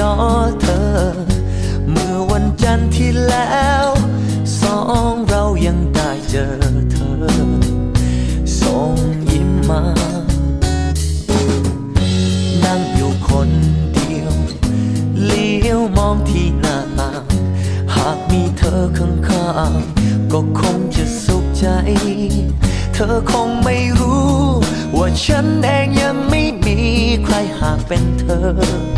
นอเธอ เมื่อวันจันทร์ที่แล้ว สองเรายังได้เจอเธอ ส่งยิ้มมา นั่งอยู่คนเดียว เลี้ยวมองที่หน้าต่างหากมีเธอข้างๆก็คงจะสุขใจ เธอคงไม่รู้ ว่าฉันเองยังไม่มีใครหากเป็นเธอ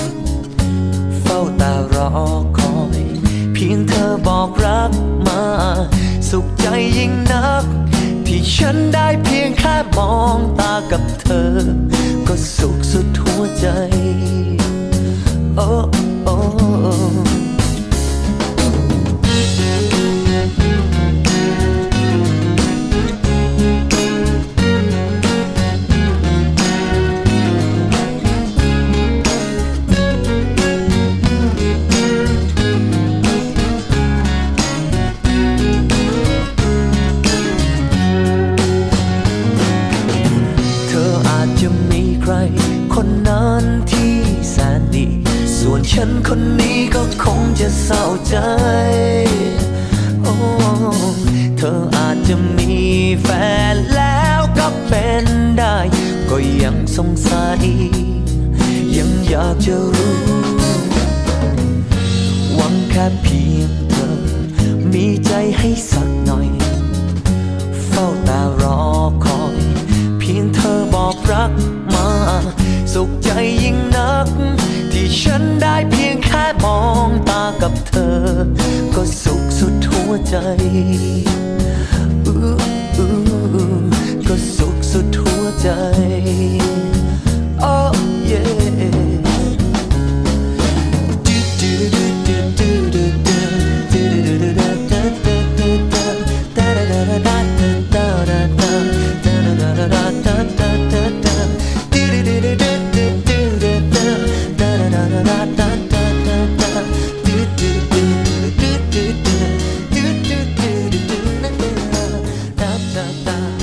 บอกรักมา สุขใจยิ่งนัก ที่ฉันได้เพียงแค่มองตากับเธอ ก็สุขสุดหัวใจ ครคนนั้นที่แสนดี ส่วนฉันคนนี้ก็คงจะเศร้าใจ โอ้เธออาจจะมีแฟนแล้วก็เป็นได้ ก็ยังสงสัย ยังอยากจะรู้ หวังแค่เพียงเธอ มีใจให้สักหน่อย เฝ้าตารอคอย เพียงเธอบอกรัก ใจก็สุขสุดหัวใจ oh yeah 哒哒哒。ちゃった